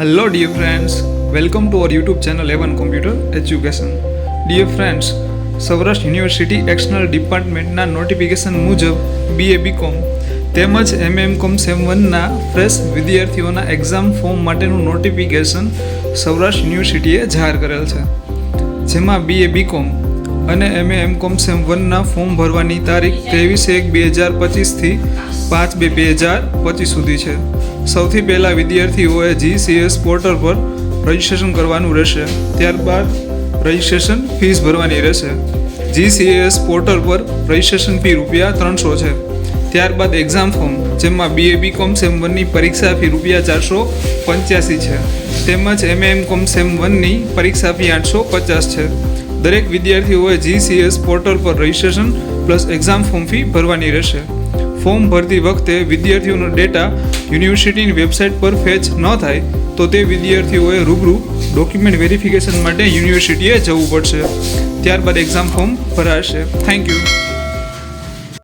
Hello, dear friends welcome to our YouTube channel A one computer education dear friends Saurashtra university external ડિપાર્ટમેન્ટના notification મુજબ BA BCom તેમજ MM com sem વનના fresh વિદ્યાર્થીઓના exam form માટેનું notification Saurashtra યુનિવર્સિટીએ જાહેર કરેલ છે. જેમાં બીએ બીકોમ અને MA M com sem વનના form ભરવાની તારીખ ત્રેવીસ એક બે હજાર પચીસથી પાંચ બે બે હજાર પચીસ સુધી છે. સૌથી પહેલાં વિદ્યાર્થીઓએ જીસીએસ પોર્ટલ પર રજિસ્ટ્રેશન કરવાનું રહેશે. ત્યારબાદ રજિસ્ટ્રેશન ફીસ ભરવાની રહેશે. જીસીએસ પોર્ટલ પર રજિસ્ટ્રેશન ફી રૂપિયા ત્રણસો છે. ત્યારબાદ એક્ઝામ ફોર્મ, જેમાં બીએ બી કોમ સેમ વનની પરીક્ષા ફી રૂપિયા ચારસો પંચ્યાસી છે. તેમજ એમએમ એમ કોમ સેમ વનની પરીક્ષા ફી આઠસો પચાસ છે. દરેક વિદ્યાર્થીઓએ જીસીએસ પોર્ટલ પર registration plus exam form fee ભરવાની રહેશે. ફોર્મ ભરતી વખતે વિદ્યાર્થીઓનો ડેટા યુનિવર્સિટીની વેબસાઇટ પર ફેચ ન થાય, તો તે વિદ્યાર્થીઓએ રૂબરૂ ડોક્યુમેન્ટ વેરિફિકેશન માટે યુનિવર્સિટીએ જવું પડશે. ત્યારબાદ એક્ઝામ ફોર્મ ભરાશે. Thank you